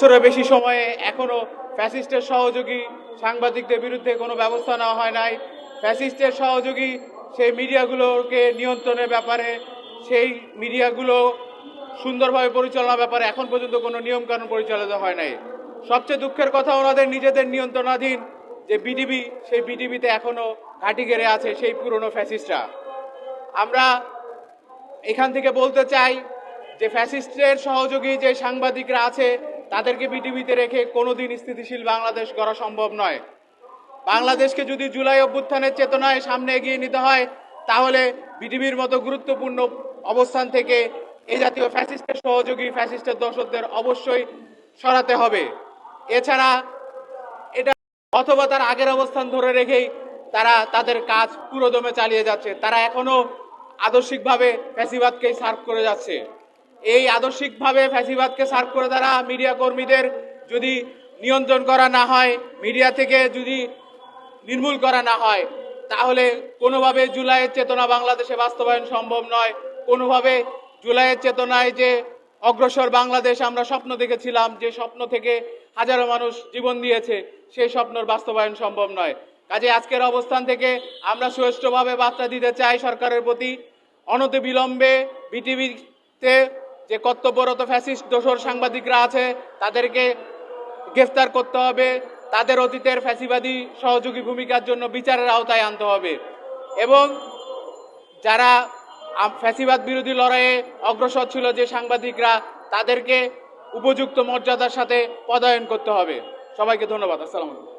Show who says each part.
Speaker 1: বছরের বেশি সময়ে এখনও ফ্যাসিস্টের সহযোগী সাংবাদিকদের বিরুদ্ধে কোনো ব্যবস্থা নেওয়া হয় নাই। ফ্যাসিস্টের সহযোগী সেই মিডিয়াগুলোকে নিয়ন্ত্রণের ব্যাপারে, সেই মিডিয়াগুলো সুন্দরভাবে পরিচালনার ব্যাপারে এখন পর্যন্ত কোনো নিয়মকানুন পরিচালিত হয় নাই। সবচেয়ে দুঃখের কথা ওনাদের নিজেদের নিয়ন্ত্রণাধীন যে বিডিবি সেই বিডিবিতে এখনও ঘাঁটি গেড়ে আছে সেই পুরনো ফ্যাসিস্টরা। আমরা এখান থেকে বলতে চাই যে ফ্যাসিস্টের সহযোগী যে সাংবাদিকরা আছে তাদেরকে বিটিভিতে রেখে কোনোদিন স্থিতিশীল বাংলাদেশ গড়া সম্ভব নয়। বাংলাদেশকে যদি জুলাই অভ্যুত্থানের চেতনায় সামনে এগিয়ে নিতে হয়, তাহলে বিটিভির মতো গুরুত্বপূর্ণ অবস্থান থেকে এ জাতীয় ফ্যাসিস্টের সহযোগী ফ্যাসিস্টের দর্শকদের অবশ্যই সরাতে হবে। এছাড়া এটা অথবা তার আগের অবস্থান ধরে রেখেই তারা তাদের কাজ পুরোদমে চালিয়ে যাচ্ছে। তারা এখনও আদর্শিকভাবে ফ্যাসিবাদকেই সার্ভ করে যাচ্ছে। এই আদর্শিকভাবে ফ্যাসিবাদকে সার্ভ করে তারা মিডিয়া কর্মীদের যদি নিয়ন্ত্রণ করা না হয়, মিডিয়া থেকে যদি নির্মূল করা না হয়, তাহলে কোনোভাবে জুলাইয়ের চেতনা বাংলাদেশে বাস্তবায়ন সম্ভব নয়। কোনোভাবে জুলাইয়ের চেতনায় যে অগ্রসর বাংলাদেশ আমরা স্বপ্ন দেখেছিলাম, যে স্বপ্ন থেকে হাজারো মানুষ জীবন দিয়েছে সেই স্বপ্নর বাস্তবায়ন সম্ভব নয়। কাজে আজকের অবস্থান থেকে আমরা সুষ্ঠুভাবে বার্তা দিতে চাই সরকারের প্রতি। অনতি বিলম্বে বিটিভিতে যে কর্তব্যরত ফ্যাসিস্ট দোসর সাংবাদিকরা আছে, তাদেরকে গ্রেফতার করতে হবে। তাদের অতীতের ফ্যাসিবাদী সহযোগী ভূমিকার জন্য বিচারের আওতায় আনতে হবে। এবং যারা ফ্যাসিবাদ বিরোধী লড়াইয়ে অগ্রসর ছিল যে সাংবাদিকরা, তাদেরকে উপযুক্ত মর্যাদার সাথে পদায়ন করতে হবে। সবাইকে ধন্যবাদ। আসসালামু আলাইকুম।